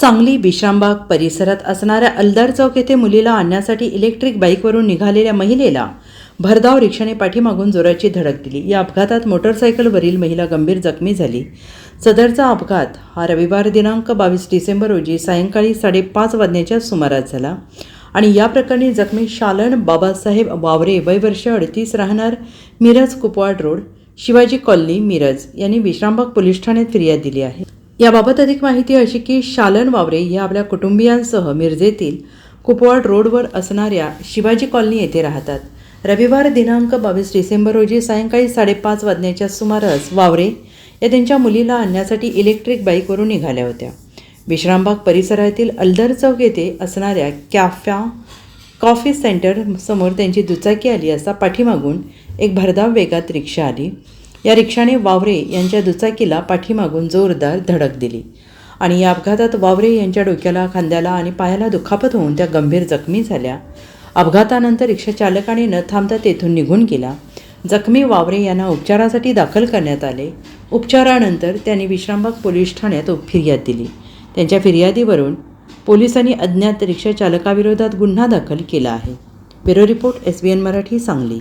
सांगली विश्रामबाग परिसरात असणाऱ्या अलदार चौक येथे मुलीला आणण्यासाठी इलेक्ट्रिक बाईकवरून निघालेल्या महिलेला भरधाव रिक्षाने पाठीमागून जोराची धडक दिली. या अपघातात मोटरसायकलवरील महिला गंभीर जखमी झाली. सदरचा अपघात हा रविवार दिनांक बावीस डिसेंबर रोजी सायंकाळी साडेपाच वाजण्याच्या सुमारास झाला आणि या प्रकरणी जखमी शालन बाबासाहेब वावरे वय वर्ष अडतीस राहणार मिरज कुपवाड रोड शिवाजी कॉलनी मिरज यांनी विश्रामबाग पोलीस ठाण्यात फिर्याद दिली आहे. याबाबत अधिक माहिती अशी की शालन वावरे या आपल्या कुटुंबियांसह मिरजेतील कुपवाड रोडवर असणाऱ्या शिवाजी कॉलनी येथे राहतात. रविवार दिनांक बावीस डिसेंबर रोजी सायंकाळी साडेपाच वाजण्याच्या सुमारास वावरे या त्यांच्या मुलीला आणण्यासाठी इलेक्ट्रिक बाईकवरून निघाल्या होत्या. विश्रामबाग परिसरातील अल्दर चौक येथे असणाऱ्या कॅफ्या कॉफी सेंटर समोर त्यांची दुचाकी आली असता पाठीमागून एक भरधाव वेगात रिक्षा आली. या रिक्षाने वावरे यांच्या दुचाकीला पाठीमागून जोरदार धडक दिली. आणि या अपघातात वावरे यांच्या डोक्याला खांद्याला आणि पायाला दुखापत होऊन त्या गंभीर जखमी झाल्या. अपघातानंतर रिक्षाचालकाने न थांबता तेथून निघून गेला. जखमी वावरे यांना उपचारासाठी दाखल करण्यात आले. उपचारानंतर त्यांनी विश्रामबाग पोलीस ठाण्यात फिर्याद दिली. त्यांच्या फिर्यादीवरून पोलिसांनी अज्ञात रिक्षाचालकाविरोधात गुन्हा दाखल केला आहे. Bureau report S B N Marathi Sangli.